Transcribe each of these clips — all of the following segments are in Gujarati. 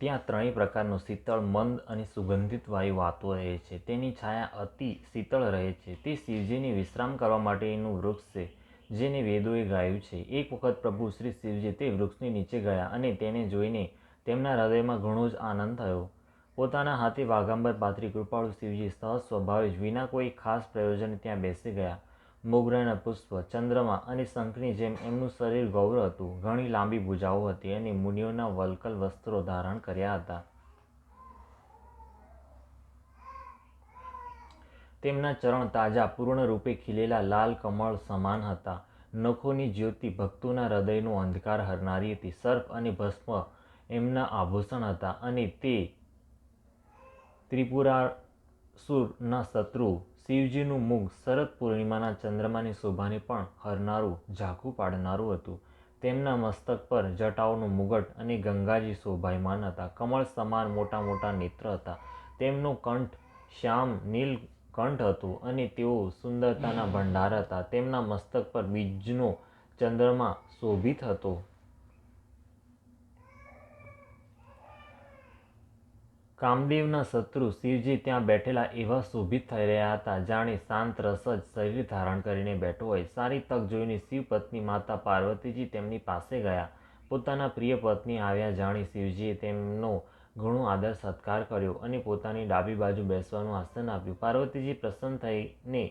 ત્યાં ત્રણેય પ્રકારનું શીતળ, મંદ અને સુગંધિત વાયુ વાતો રહે છે. તેની છાયા અતિ શીતળ રહે છે. તે શિવજીની વિશ્રામ કરવા માટેનું વૃક્ષ છે, જેને વેદોએ ગાયું છે. એક વખત પ્રભુ શ્રી શિવજી તે વૃક્ષની નીચે ગયા અને તેને જોઈને તેમના હૃદયમાં ઘણો જ આનંદ થયો. પોતાના હાથે વાઘાંબર પાથરી કૃપાળુ શિવજી સહજ સ્વભાવે જ વિના કોઈ ખાસ પ્રયોજન ત્યાં બેસી ગયા. મોગરાના પુષ્પ, ચંદ્રમા અને શંખની જેમ એમનું શરીર ગૌર હતું. ઘણી લાંબી ભૂજાઓ હતી અને મુનિઓના વલ્કલ વસ્ત્રો ધારણ કર્યા હતા. તેમના ચરણ તાજા, પૂર્ણરૂપે ખીલેલા, લાલ કમળ સમાન હતા. નખોની જ્યોતિ ભક્તોના હૃદયનો અંધકાર હરનારી હતી. સર્પ અને ભસ્મ એમના આભૂષણ હતા અને તે ત્રિપુરાસુરના શત્રુ શિવજીનું મુખ શરદ પૂર્ણિમાના ચંદ્રમાની શોભાને પણ હરનારું, ઝાંખું પાડનારું હતું. તેમના મસ્તક પર જટાઓનું મુગટ અને ગંગાજી શોભાયમાન હતા. કમળ સમાન મોટા મોટા નેત્ર હતા. તેમનો કંઠ શ્યામ નીલ કંઠ હતું અને તેઓ સુંદરતાના ભંડાર હતા. તેમના મસ્તક પર બીજનો ચંદ્રમા શોભિત હતો. કામદેવના શત્રુ શિવજી ત્યાં બેઠેલા એવા શોભિત થઈ રહ્યા હતા. જાણે શાંત રસ જ શરીર ધારણ કરીને બેઠો હોય. સારી તક જોઈને શિવપત્ની માતા પાર્વતીજી તેમની પાસે ગયા. પોતાના પ્રિય પત્ની આવ્યા જાણી શિવજીએ તેમનો ઘણો આદર સત્કાર કર્યો અને પોતાની ડાબી બાજુ બેસવાનું આસન આપ્યું. પાર્વતીજી પ્રસન્ન થઈને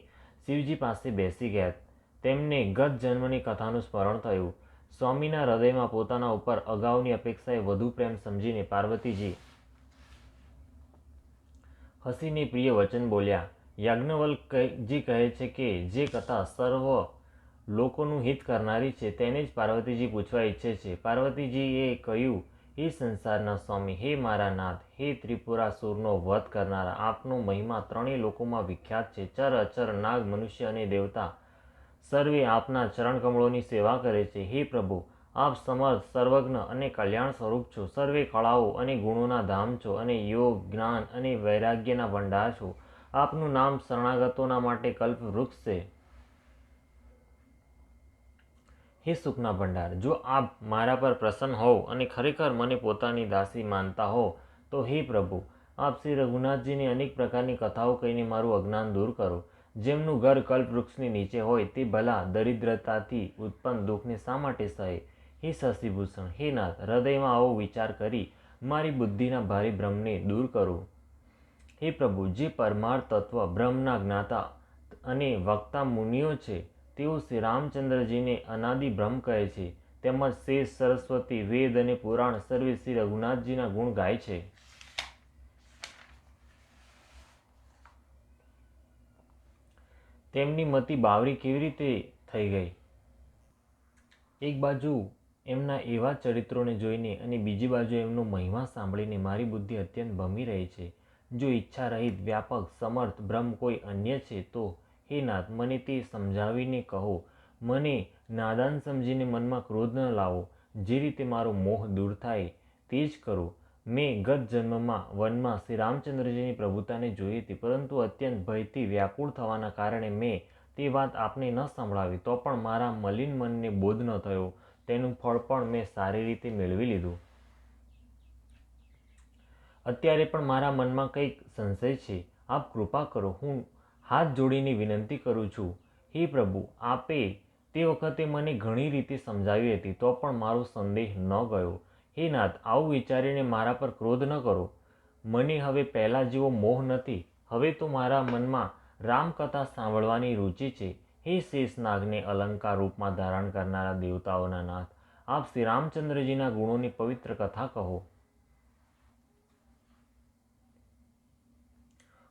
શિવજી પાસે બેસી ગયા. તેમને ગત જન્મની કથાનું સ્મરણ થયું. સ્વામીના હૃદયમાં પોતાના ઉપર અગાઉની અપેક્ષાએ વધુ પ્રેમ સમજીને પાર્વતીજી હસીને પ્રિય વચન બોલ્યા. યાજ્ઞવલ્કજી કહે છે કે, જે કથા સર્વ લોકોનું હિત કરનારી છે, તેને જ પાર્વતીજી પૂછવા ઈચ્છે છે. પાર્વતીજીએ કહ્યું, હે સંસારના સ્વામી, હે મારા નાથ, હે ત્રિપુરાસુરનો વધ કરનારા, આપનો મહિમા ત્રણેય લોકોમાં વિખ્યાત છે. ચર અચર નાગ, મનુષ્ય અને દેવતા, સર્વે આપના ચરણકમળોની સેવા કરે છે. હે પ્રભુ આપ સમર્થ સર્વજ્ઞ અને કલ્યાણ સ્વરૂપ છો. સર્વે કળાઓ અને ગુણોના ધામ છો અને યોગ, જ્ઞાન અને વૈરાગ્યના ભંડાર છો. આપનું નામ શરણાગતોના માટે કલ્પ વૃક્ષ છે. હે સુખના ભંડાર, જો આપ મારા પર પ્રસન્ન હોવ અને ખરેખર મને પોતાની દાસી માનતા હો, તો હે પ્રભુ, આપ શ્રી રઘુનાથજીની અનેક પ્રકારની કથાઓ કહીને મારું અજ્ઞાન દૂર કરો. જેમનું ઘર કલ્પવૃક્ષની નીચે હોય તે ભલા, દરિદ્રતાથી ઉત્પન્ન દુઃખને શા માટે સહે? હે શશિભૂષણ હે નાથ, હૃદયમાં આવો વિચાર કરી મારી બુદ્ધિના ભારે ભ્રમને દૂર કરો. હે પ્રભુ, જે પરમાર્થ તત્વ બ્રહ્મના જ્ઞાતા અને વક્તા મુનિઓ છે, તેઓ શ્રી રામચંદ્રજીને અનાદિ બ્રહ્મ કહે છે, તેમજ શેષ, સરસ્વતી, વેદ અને પુરાણ સર્વે શ્રી રઘુનાથજીના ગુણ ગાય છે. તેમની મતિ બાવરી કેવી રીતે થઈ ગઈ? એક બાજુ એમના એવા ચરિત્રોને જોઈને અને બીજી બાજુ એમનો મહિમા સાંભળીને મારી બુદ્ધિ અત્યંત ભમી રહી છે. જો ઈચ્છા રહિત વ્યાપક, સમર્થ બ્રહ્મ કોઈ અન્ય છે તો, હે નાથ, મને તે સમજાવીને કહો. મને નાદાન સમજીને મનમાં ક્રોધ ન લાવો. જે રીતે મારો મોહ દૂર થાય તે જ કરો. મેં ગત જન્મમાં વનમાં શ્રી રામચંદ્રજીની પ્રભુતાને જોઈ હતી, પરંતુ અત્યંત ભયથી વ્યાકુળ થવાના કારણે મેં તે વાત આપને ન સંભળાવી, તો પણ મારા મલિન મનને બોધ ન થયો. તેનું ફળ પણ મેં સારી રીતે મેળવી લીધું. અત્યારે પણ મારા મનમાં કંઈક સંશય છે. આપ કૃપા કરો, હું હાથ જોડીને વિનંતી કરું છું. હે પ્રભુ, આપે તે વખતે મને ઘણી રીતે સમજાવી હતી, તો પણ મારો સંદેહ ન ગયો. હે નાથ, આવું વિચારીને મારા પર ક્રોધ ન કરો. મને હવે પહેલાં જેવો મોહ નથી. હવે તો મારા મનમાં રામકથા સાંભળવાની રુચિ છે. હે શેષનાગને અલંકાર રૂપમાં ધારણ કરનારા દેવતાઓના નાથ, આપ શ્રી રામચંદ્રજીના ગુણોની પવિત્ર કથા કહો.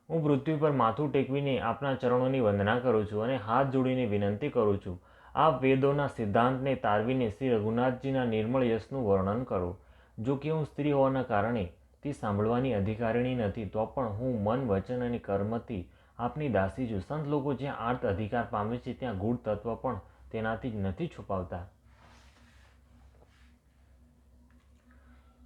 હું પૃથ્વી પર માથું ટેકવીને આપના ચરણોની વંદના કરું છું અને હાથ જોડીને વિનંતી કરું છું. આપ વેદોના સિદ્ધાંતને તારવીને શ્રી રઘુનાથજીના નિર્મળ યશનું વર્ણન કરો. જો કે હું સ્ત્રી હોવાના કારણે તે સાંભળવાની અધિકારીણી નથી, તો પણ હું મન, વચન અને કર્મથી આપની દાસી જો સંત લોકો જ્યાં આર્ત અધિકાર પામે છે, ત્યાં ગુણ તત્વ પણ તેનાથી જ નથી છુપાવતા.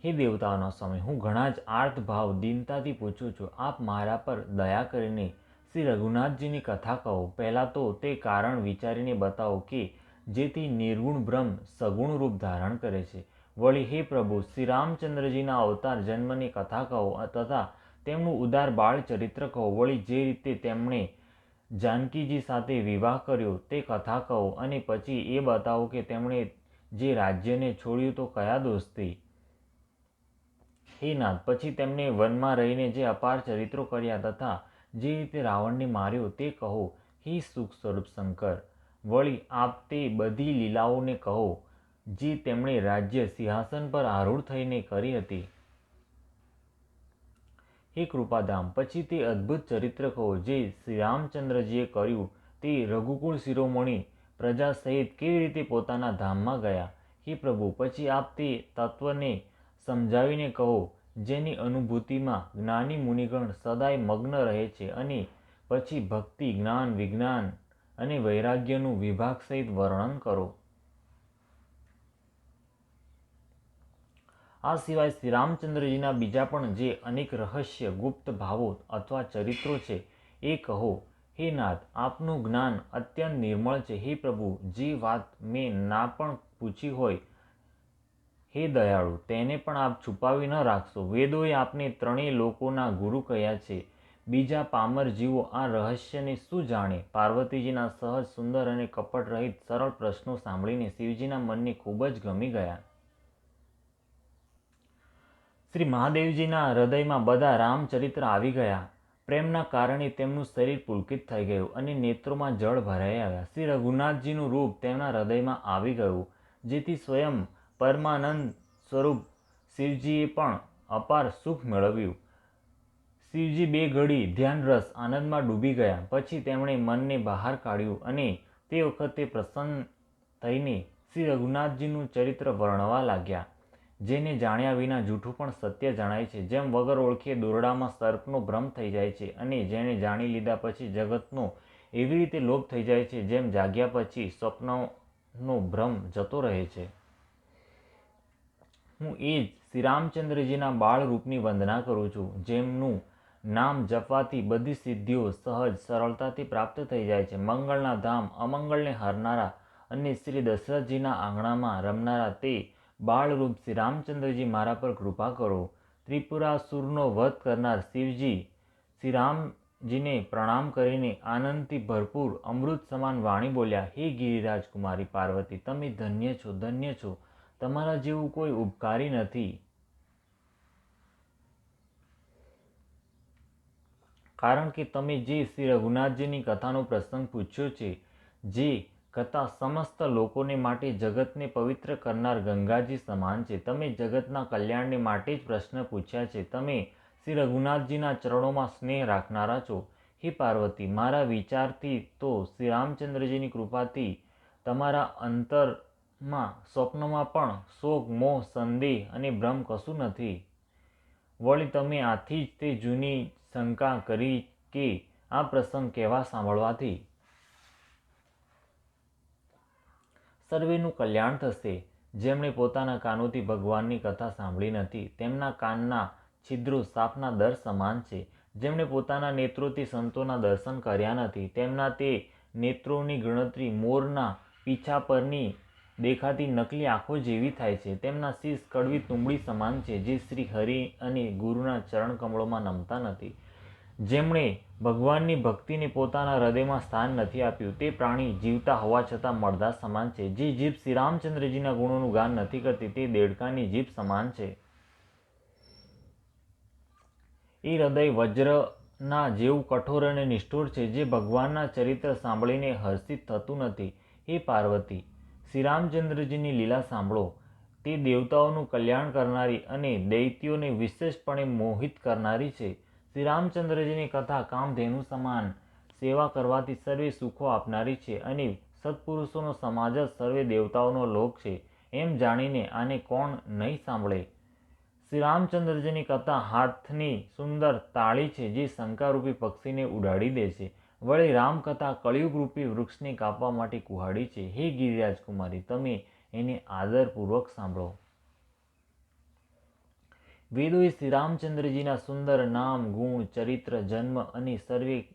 હે દેવતાઓનો સમય, હું ઘણા જ આર્ત ભાવ દીનતાથી પૂછું છું. આપ મારા પર દયા કરીને શ્રી રઘુનાથજીની કથા કહો. પહેલાં તો તે કારણ વિચારીને બતાવો કે જેથી નિર્ગુણ બ્રહ્મ સગુણ રૂપ ધારણ કરે છે. વળી હે પ્રભુ, શ્રી રામચંદ્રજીના અવતાર જન્મની કથા કહો તથા તેમનું ઉદાર બાળ ચરિત્ર કહો વળી જે રીતે તેમણે જાનકીજી સાથે વિવાહ કર્યો તે કથા કહો અને પછી એ બતાવો કે તેમણે જે રાજ્યને છોડ્યું તો કયા દોસ્તી? હે નાથ, પછી તેમણે વનમાં રહીને જે અપાર ચરિત્રો કર્યા તથા જે રીતે રાવણને માર્યો તે કહો. હે સુખ સ્વરૂપ શંકર, વળી આપ તે બધી લીલાઓને કહો, જે તેમણે રાજ્ય સિંહાસન પર આરૂઢ થઈને કરી હતી. હે કૃપાધામ. પછી તે અદ્ભુત ચરિત્ર કહો જે શ્રી રામચંદ્રજીએ કર્યું, તે રઘુકુળ શિરોમણી પ્રજા સહિત કેવી રીતે પોતાના ધામમાં ગયા? હે પ્રભુ, પછી આપ તે તત્વને સમજાવીને કહો, જેની અનુભૂતિમાં જ્ઞાની મુનિગણ સદાય મગ્ન રહે છે અને પછી ભક્તિ, જ્ઞાન, વિજ્ઞાન અને વૈરાગ્યનું વિભાગ સહિત વર્ણન કરો. આ સિવાય શ્રી રામચંદ્રજીના બીજા પણ જે અનેક રહસ્ય, ગુપ્ત ભાવો અથવા ચરિત્રો છે, એ કહો, હે નાથ, આપનું જ્ઞાન અત્યંત નિર્મળ છે. હે પ્રભુ, જે વાત મેં ના પણ પૂછી હોય, હે દયાળુ, તેને પણ આપ છુપાવી ન રાખશો. વેદોએ આપને ત્રણેય લોકોના ગુરુ કહ્યા છે. બીજા પામર જીવો આ રહસ્યને શું જાણે? પાર્વતીજીના સહજ સુંદર અને કપટ રહિત સરળ પ્રશ્નો સાંભળીને શિવજીના મનને ખૂબ જ ગમી ગયા. શ્રી મહાદેવજીના હૃદયમાં બધા રામચરિત્ર આવી ગયા. પ્રેમના કારણે તેમનું શરીર પુલકિત થઈ ગયું અને નેત્રોમાં જળ ભરાઈ આવ્યા. શ્રી રઘુનાથજીનું રૂપ તેમના હૃદયમાં આવી ગયું, જેથી સ્વયં પરમાનંદ સ્વરૂપ શિવજીએ પણ અપાર સુખ મેળવ્યું. શિવજી બે ઘડી ધ્યાનરસ આનંદમાં ડૂબી ગયા. પછી તેમણે મનને બહાર કાઢ્યું અને તે વખતે પ્રસન્ન થઈને શ્રી રઘુનાથજીનું ચરિત્ર વર્ણવા લાગ્યા. જેને જાણ્યા વિના જૂઠું પણ સત્ય જણાય છે. જેમ વગર ઓળખીએ દોરડામાં સર્પનો ભ્રમ થઈ જાય છે અને જેને જાણી લીધા પછી જગતનો એવી રીતે લોભ થઈ જાય છે જેમ જાગ્યા પછી સ્વપ્નનો ભ્રમ જતો રહે છે. હું એ જ શ્રી રામચંદ્રજીના બાળ રૂપની વંદના કરું છું, જેમનું નામ જપવાથી બધી સિદ્ધિઓ સહજ સરળતાથી પ્રાપ્ત થઈ જાય છે. મંગળના ધામ અમંગળને હારનારા અને શ્રી દશરથજીના આંગણામાં રમનારા તે બાળરૂપ શ્રી રામચંદ્રજી મારા પર કૃપા કરો. ત્રિપુરાસુરનો વધ કરનાર શિવજી શ્રી રામજીને પ્રણામ કરીને આનંદથી ભરપૂર અમૃત સમાન વાણી બોલ્યા, હે ગિરિરાજ કુમારી પાર્વતી, તમે ધન્ય છો ધન્ય છો. તમારા જેવું કોઈ ઉપકારી નથી. કારણ કે તમે જે શ્રી રઘુનાથજીની કથાનો પ્રસંગ પૂછ્યો છે, જે કથા સમસ્ત લોકોને માટે જગતને પવિત્ર કરનાર ગંગાજી સમાન છે. તમે જગતના કલ્યાણને માટે જ પ્રશ્ન પૂછ્યા છે. તમે શ્રી રઘુનાથજીના ચરણોમાં સ્નેહ રાખનારા છો. હે પાર્વતી, મારા વિચારથી તો શ્રી રામચંદ્રજીની કૃપાથી તમારા અંતરમાં સ્વપ્નમાં પણ શોક, મોહ, સંદેહ અને ભ્રમ કશું નથી. વળી તમે આથી જ તે જૂની શંકા કરી કે આ પ્રસંગ કહેવા સાંભળવાથી? સર્વેનું કલ્યાણ થશે. જેમણે પોતાના કાનોથી ભગવાનની કથા સાંભળી નથી, તેમના કાનના છિદ્રો સાપના દર સમાન છે. જેમણે પોતાના નેત્રોથી સંતોના દર્શન કર્યા નથી, તેમના તે નેત્રોની ગણતરી મોરના પીછા પરની દેખાતી નકલી આંખો જેવી થાય છે. તેમના શીશ કડવી તુંબડી સમાન છે, જે શ્રી હરિ અને ગુરુના ચરણ કમળોમાં નમતા નથી. જેમણે ભગવાનની ભક્તિને પોતાના હૃદયમાં સ્થાન નથી આપ્યું, તે પ્રાણી જીવતા હોવા છતાં મળદા સમાન છે. જે જીભ શ્રી રામચંદ્રજીના ગુણોનું ગાન નથી કરતી, તે દેડકાની જીભ સમાન છે. એ હૃદય વજ્રના જેવું કઠોર અને નિષ્ઠુર છે, જે ભગવાનના ચરિત્ર સાંભળીને હર્ષિત થતું નથી. હે પાર્વતી, શ્રી રામચંદ્રજીની લીલા સાંભળો. તે દેવતાઓનું કલ્યાણ કરનારી અને દૈત્યોને વિશેષપણે મોહિત કરનારી છે. શ્રી રામચંદ્રજીની કથા કામધેનુ સમાન. સેવા કરવાથી સર્વે સુખો આપનારી છે અને સત્પુરુષોનો સમાજ જ સર્વે દેવતાઓનો લોક છે. એમ જાણીને આને કોણ નહીં સાંભળે? શ્રી રામચંદ્રજીની કથા હાથની સુંદર તાળી છે જે શંકારૂપી પક્ષીને ઉડાડી દે છે. વળી રામકથા કળિયુગરૂપી વૃક્ષને કાપવા માટે કુહાડી છે. હે ગિરિરાજ કુમારી તમે એને આદરપૂર્વક સાંભળો. વેદોએ શ્રી રામચંદ્રજીના સુંદર નામ, ગુણ, ચરિત્ર, જન્મ અને સર્વે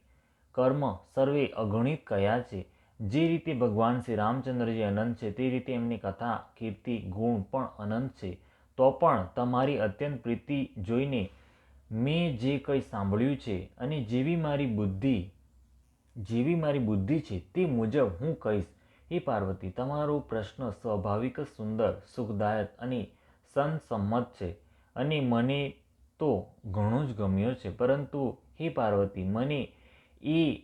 કર્મ સર્વે અગણિત કહ્યા છે? જે રીતે ભગવાન શ્રી રામચંદ્રજી અનંત છે, તે રીતે એમની કથા, કીર્તિ, ગુણ પણ અનંત છે. તો પણ તમારી અત્યંત પ્રીતિ જોઈને મેં જે કંઈ સાંભળ્યું છે અને જેવી મારી બુદ્ધિ, જેવી મારી બુદ્ધિ છે તે મુજબ હું કહીશ. હે પાર્વતી, તમારો પ્રશ્ન સ્વાભાવિક, સુંદર, સુખદાયક અને સંસંમત છે. અને મને તો ઘણો જ ગમ્યો છે. પરંતુ હે પાર્વતી, મને એ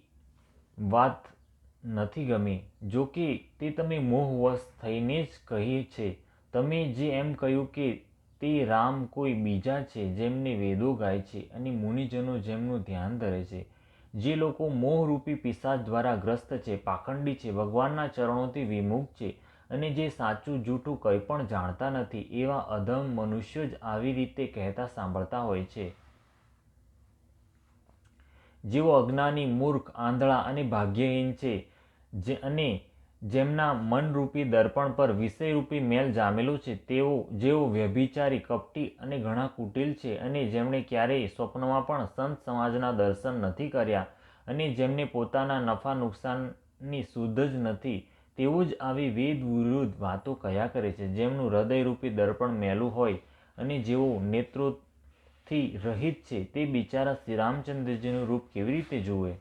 વાત નથી ગમી. જો કે તે તમે મોહવશ થઈને જ કહી છે. તમે જે એમ કહ્યું કે તે રામ કોઈ બીજા છે જેમને વેદો ગાય છે અને મુનિજનો જેમનું ધ્યાન ધરે છે. જે લોકો મોહરૂપી પિશાચ દ્વારા ગ્રસ્ત છે, પાખંડી છે, ભગવાનના ચરણોથી વિમુખ છે અને જે સાચું જૂઠું કંઈ પણ જાણતા નથી, એવા અધમ મનુષ્યો જ આવી રીતે કહેતા સાંભળતા હોય છે. જેઓ અજ્ઞાની, મૂર્ખ, આંધળા અને ભાગ્યહીન છે, જે અને જેમના મનરૂપી દર્પણ પર વિષયરૂપી મેલ જામેલો છે, તેઓ, જેઓ વ્યભિચારી, કપટી અને ઘણા કુટિલ છે અને જેમણે ક્યારેય સ્વપ્નમાં પણ સંત સમાજના દર્શન નથી કર્યા અને જેમને પોતાના નફા નુકસાનની સુધ જ નથી તેઓ જ આવી વેદ વિરુદ્ધ વાતો કયા કરે છે, જેમનું હૃદયરૂપી દર્પણ મેલું હોય અને જેઓ નેત્રોથી રહિત છે, તે બિચારા શ્રી રામચંદ્રજીનું રૂપ કેવી રીતે જુએ?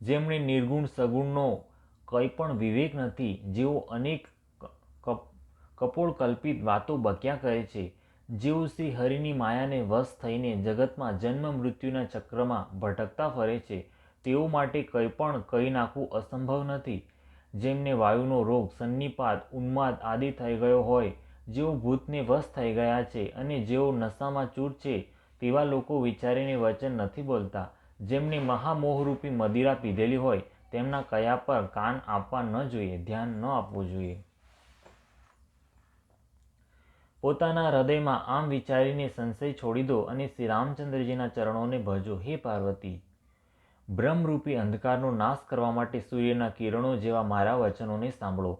જેમણે નિર્ગુણ સગુણનો કંઈ પણ વિવેક નથી, જેઓ અનેક કપોળ કલ્પિત વાતો બક્યા કરે છે, જેઓ શ્રી હરિની માયાને વશ થઈને જગતમાં જન્મ મૃત્યુના ચક્રમાં ભટકતા ફરે છે તેઓ માટે કંઈ પણ કહી નાખવું અસંભવ નથી. જેમને વાયુનો રોગ, સન્નિપાત, ઉન્માદ આદિ થઈ ગયો હોય, જેઓ ભૂતને વશ થઈ ગયા છે અને જેઓ નશામાં ચૂર છે, તેવા લોકો વિચારીને વચન નથી બોલતા. જેમને મહામોહરૂપી મદિરા પીધેલી હોય, તેમના કયા પર કાન આપવા ન જોઈએ, ધ્યાન ન આપવું જોઈએ. પોતાના હૃદયમાં આમ વિચારીને સંશય છોડી દો અને શ્રી રામચંદ્રજીના ચરણોને ભજો. હે પાર્વતી બ્રહ્મરૂપી અંધકારનો નાશ કરવા માટે સૂર્યના કિરણો જેવા મારા વચનોને સાંભળો.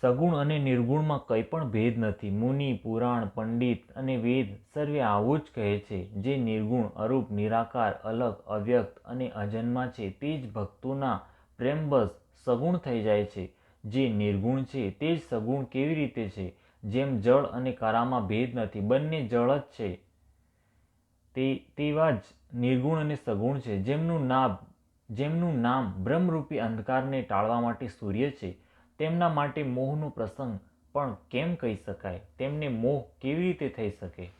સગુણ અને નિર્ગુણમાં કંઈ પણ ભેદ નથી. મુનિ, પુરાણ, પંડિત અને વેદ સર્વે આવું જ કહે છે. જે નિર્ગુણ, અરૂપ, નિરાકાર, અલગ, અવ્યક્ત અને અજન્મા છે તે જ ભક્તોના પ્રેમબસ સગુણ થઈ જાય છે. જે નિર્ગુણ છે તે જ સગુણ કેવી રીતે છે? જેમ જળ અને કરામાં ભેદ નથી. બંને જળ જ છે. તે તેવા જ નિર્ગુણ અને સગુણ છે. જેમનું નામ જેમનું નામ બ્રહ્મરૂપી અંધકારને ટાળવા માટે સૂર્ય છે, તેમના માટે મોહનો પ્રસંગ પણ કેમ કહી શકાય? તેમને મોહ કેવી રીતે થઈ શકે?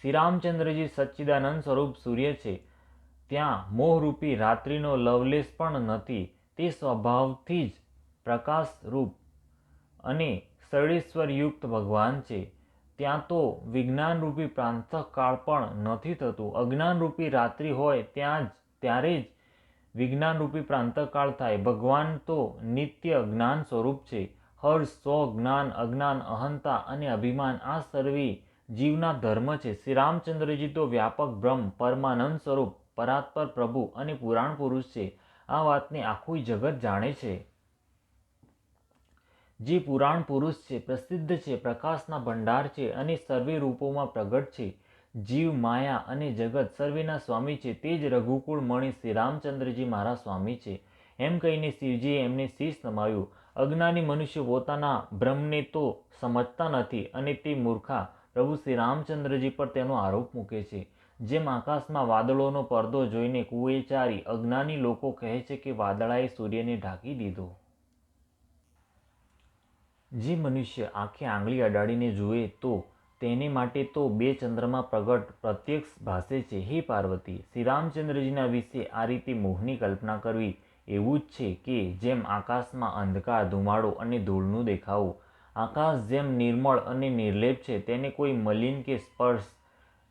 શ્રી રામચંદ્રજી સચ્ચિદાનંદ સ્વરૂપ સૂર્ય છે. ત્યાં મોહરૂપી રાત્રિનો લવલેશ પણ નથી. તે સ્વભાવથી જ પ્રકાશરૂપ અને સળેશ્વરયુક્ત ભગવાન છે. ત્યાં તો વિજ્ઞાનરૂપી પ્રાંતકાળ પણ નથી થતું. અજ્ઞાનરૂપી રાત્રિ હોય ત્યાં જ, ત્યારે જ વિજ્ઞાનરૂપી પ્રાંતકાળ થાય. ભગવાન તો નિત્ય જ્ઞાન સ્વરૂપ છે. હર્ષ, સ્વ જ્ઞાન, અજ્ઞાન, અહંતા અને અભિમાન આ સર્વે જીવના ધર્મ છે. શ્રી રામચંદ્રજી તો વ્યાપક બ્રહ્મ, પરમાનંદ સ્વરૂપ, પરાત્પર પ્રભુ અને પુરાણ પુરુષ છે. આ વાતને આખું જગત જાણે છે. જે પુરાણ પુરુષ છે, પ્રસિદ્ધ છે, પ્રકાશના ભંડાર છે અને સર્વે રૂપોમાં પ્રગટ છે. જીવ, માયા અને જગત સર્વેના સ્વામી છે. તે જ રઘુકુળ મણી શ્રી રામચંદ્રજી મારા સ્વામી છે. એમ કહીને શિવજીએ એમને શીશ નમાવ્યું. અજ્ઞાની મનુષ્ય પોતાના બ્રહ્મને તો સમજતા નથી અને તે મૂર્ખા પ્રભુ શ્રી રામચંદ્રજી પર તેનો આરોપ મૂકે છે. જેમ આકાશમાં વાદળોનો પડદો જોઈને કુએચારી અજ્ઞાની લોકો કહે છે કે વાદળાએ સૂર્યને ઢાંકી દીધો. જે મનુષ્ય આંખે આંગળી અડાડીને જુએ તો તેને માટે તો બે ચંદ્રમાં પ્રગટ પ્રત્યક્ષ ભાસે છે. હે પાર્વતી શ્રી રામચંદ્રજીના વિશે આ રીતે મોહની કલ્પના કરવી એવું જ છે કે જેમ આકાશમાં અંધકાર ધુમાડો અને ધૂળનું દેખાવું, આકાશ જેમ નિર્મળ અને નિર્લેપ છે તેને કોઈ મલિન કે સ્પર્શ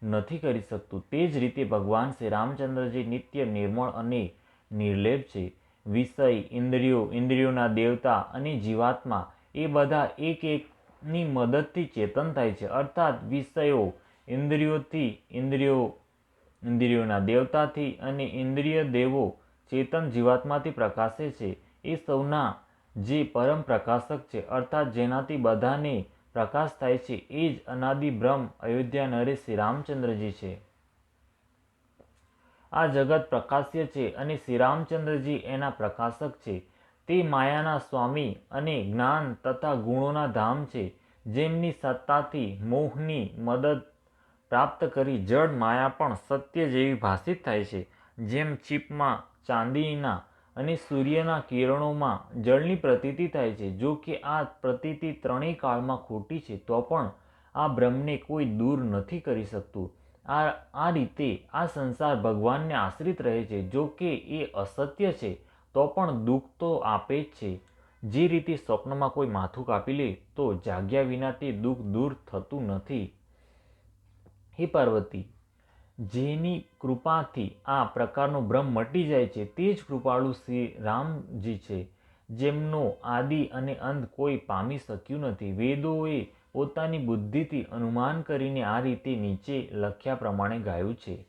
નથી કરી શકતું. તે જ રીતે ભગવાન શ્રી રામચંદ્રજી નિત્ય નિર્મળ અને નિર્લેપ છે. વિષય, ઇન્દ્રિયો, ઇન્દ્રિયોના દેવતા અને જીવાત્મા એ બધા એક એકની મદદથી ચેતન થાય છે. અર્થાત વિષયો ઇન્દ્રિયોથી ઇન્દ્રિયો, ઇન્દ્રિયોના દેવતાથી અને ઇન્દ્રિય દેવો ચેતન જીવાત્માથી પ્રકાશે છે. એ સૌના જે પરમ પ્રકાશક છે. અર્થાત જેનાથી બધાને પ્રકાશ થાય છે. એ જ અનાદિ બ્રહ્મ અયોધ્યા નરેશ શ્રી રામચંદ્રજી છે. આ જગત પ્રકાશ્ય છે અને શ્રી રામચંદ્રજી એના પ્રકાશક છે. તે માયાના સ્વામી અને જ્ઞાન તથા ગુણોના ધામ છે, જેમની સત્તાથી મોહની મદદ પ્રાપ્ત કરી જડ માયા પણ સત્ય જેવી ભાષિત થાય છે. જેમ ચીપમાં, ચાંદીના અને સૂર્યના કિરણોમાં જળની પ્રતીતિ થાય છે. જો કે આ પ્રતીતિ ત્રણેય કાળમાં ખોટી છે, તો પણ આ બ્રહ્મને કોઈ દૂર નથી કરી શકતું. આ આ રીતે આ સંસાર ભગવાનને આશ્રિત રહે છે. જો કે એ અસત્ય છે તો પણ દુઃખ તો આપે જ છે. જે રીતે સ્વપ્નમાં કોઈ માથું કાપી લે, તો જાગ્યા વિના તે દુઃખ દૂર થતું નથી. હે પાર્વતી, જેની કૃપાથી આ પ્રકારનો ભ્રમ મટી જાય છે, તે જ કૃપાળુ શ્રી રામજી છે, જેમનો આદિ અને અંત કોઈ પામી શક્યું નથી. વેદોએ પોતાની બુદ્ધિથી અનુમાન કરીને આ રીતે નીચે લખ્યા પ્રમાણે ગાયું છે.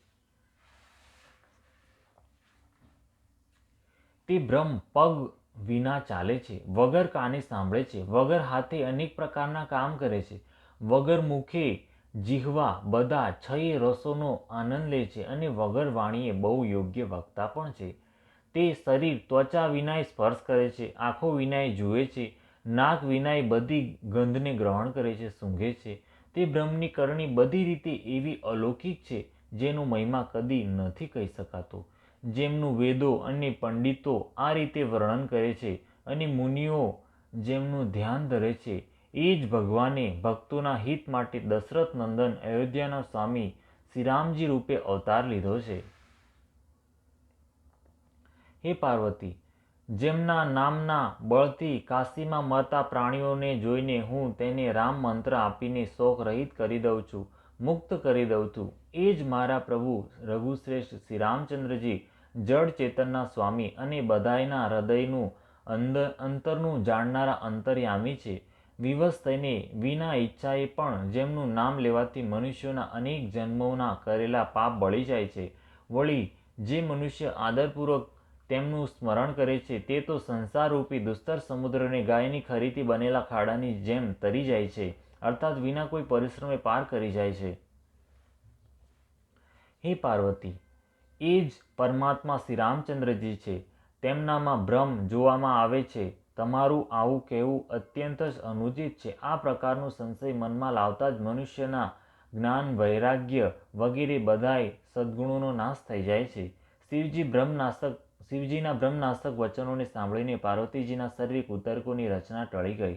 તે બ્રહ્મ પગ વિના ચાલે છે. વગર કાને સાંભળે છે. વગર હાથે અનેક પ્રકારના કામ કરે છે. વગર મુખે જીહવા બધા છય રસોનો આનંદ લે છે અને વગર વાણીએ બહુ યોગ્ય વક્તા પણ છે. તે શરીર ત્વચા વિનાય સ્પર્શ કરે છે. આંખો વિનાય જુએ છે. નાક વિનાય બધી ગંધને ગ્રહણ કરે છે, સૂંઘે છે. તે બ્રહ્મની કરણી બધી રીતે એવી અલૌકિક છે જેનો મહિમા કદી નથી કહી શકાતો. જેમનું વેદો અને પંડિતો આ રીતે વર્ણન કરે છે અને મુનિઓ જેમનું ધ્યાન ધરે છે, એ જ ભગવાને ભક્તોના હિત માટે દશરથ નંદન અયોધ્યાના સ્વામી શ્રીરામજી રૂપે અવતાર લીધો છે. હે પાર્વતી, જેમના નામના બળથી કાશીમાં મરતા પ્રાણીઓને જોઈને હું તેને રામ મંત્ર આપીને શોક રહિત કરી દઉં છું, મુક્ત કરી દઉં છું, એ જ મારા પ્રભુ રઘુશ્રેષ્ઠ શ્રી રામચંદ્રજી જળ ચેતનના સ્વામી અને બધાયના હૃદયનું અંદર અંતરનું જાણનારા અંતર્યામી છે. વિવશ થઈને વિના ઈચ્છાએ પણ જેમનું નામ લેવાથી મનુષ્યોના અનેક જન્મોના કરેલા પાપ બળી જાય છે. વળી, જે મનુષ્ય આદરપૂર્વક તેમનું સ્મરણ કરે છે, તે તો સંસારરૂપી દુસ્તર સમુદ્રને ગાયની ખરીથી બનેલા ખાડાની જેમ તરી જાય છે, અર્થાત વિના કોઈ પરિશ્રમે પાર કરી જાય છે. હે પાર્વતી એ જ પરમાત્મા શ્રી રામચંદ્રજી છે. તેમનામાં ભ્રમ જોવામાં આવે છે. તમારું આવું કહેવું અત્યંત જ અનુચિત છે. આ પ્રકારનો સંશય મનમાં લાવતા જ મનુષ્યના જ્ઞાન, વૈરાગ્ય વગેરે બધાય સદ્ગુણોનો નાશ થઈ જાય છે. શિવજી બ્રહ્મનાશક શિવજીના બ્રહ્મનાશક વચનોને સાંભળીને પાર્વતીજીના શારીરિક ઉતરકોની રચના ટળી ગઈ.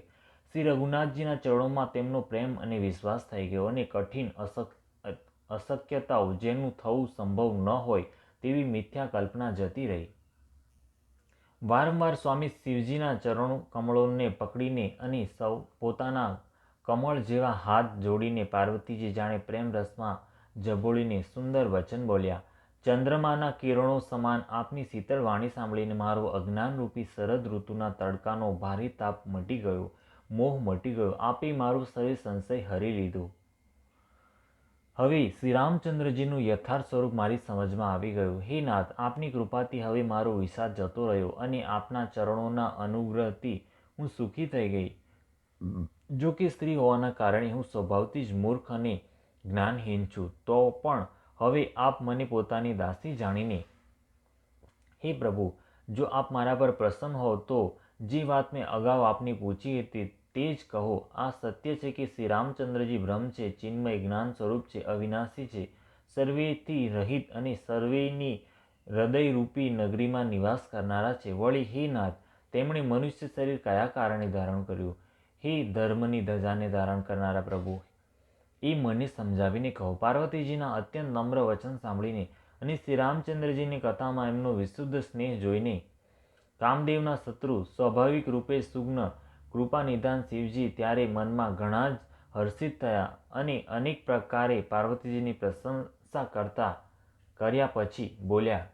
શ્રી રઘુનાથજીના ચરણોમાં તેમનો પ્રેમ અને વિશ્વાસ થઈ ગયો અને કઠિન અશક અશક્યતાઓ જેનું થવું સંભવ ન હોય તેવી મિથ્યા કલ્પના જતી રહી. વારંવાર સ્વામી શિવજીના ચરણો કમળોને પકડીને અને સૌ પોતાના કમળ જેવા હાથ જોડીને પાર્વતીજી જાણે પ્રેમ રસમાં જબોળીને સુંદર વચન બોલ્યા, ચંદ્રમાના કિરણો સમાન આપની શીતળ વાણી સાંભળીને મારો અજ્ઞાનરૂપી શરદ ઋતુના તડકાનો ભારે તાપ મટી ગયો, મોહ મટી ગયો. આપે મારું શરીર સંશય હરી લીધું. હવે શ્રી રામચંદ્રજીનું યથાર્થ સ્વરૂપ મારી સમજમાં આવી ગયું. હે નાથ, આપની કૃપાથી હવે મારો વિષાદ જતો રહ્યો અને આપના ચરણોના અનુગ્રહથી હું સુખી થઈ ગઈ. જો કે સ્ત્રી હોવાના કારણે હું સ્વભાવથી જ મૂર્ખ અને જ્ઞાનહીન છું, તો પણ હવે આપ મને પોતાની દાસી જાણીને. હે પ્રભુ, જો આપ મારા પર પ્રસન્ન હો તો જે વાત મેં અગાઉ આપને પૂછી હતી તે જ કહો, આ સત્ય છે કે શ્રી રામચંદ્રજી બ્રહ્મ છે, ચિન્મય જ્ઞાન સ્વરૂપ છે, અવિનાશી છે. સર્વેથી રહિત અને સર્વેની હૃદયરૂપી નગરીમાં નિવાસ કરનારા છે. વળી હે નાથ તેમણે મનુષ્ય શરીર કયા કારણે ધારણ કર્યું? હે ધર્મની ધજાને ધારણ કરનારા પ્રભુ, એ મને સમજાવીને કહો. પાર્વતીજીના અત્યંત નમ્ર વચન સાંભળીને અને શ્રી રામચંદ્રજીની કથામાં એમનો વિશુદ્ધ સ્નેહ જોઈને કામદેવના શત્રુ સ્વાભાવિક રૂપે સુગ્ન કૃપા નિધાન શિવજી ત્યારે મનમાં ઘણા જ હર્ષિત થયા અને અનેક પ્રકારે પાર્વતીજીની પ્રશંસા કરતા કર્યા પછી બોલ્યા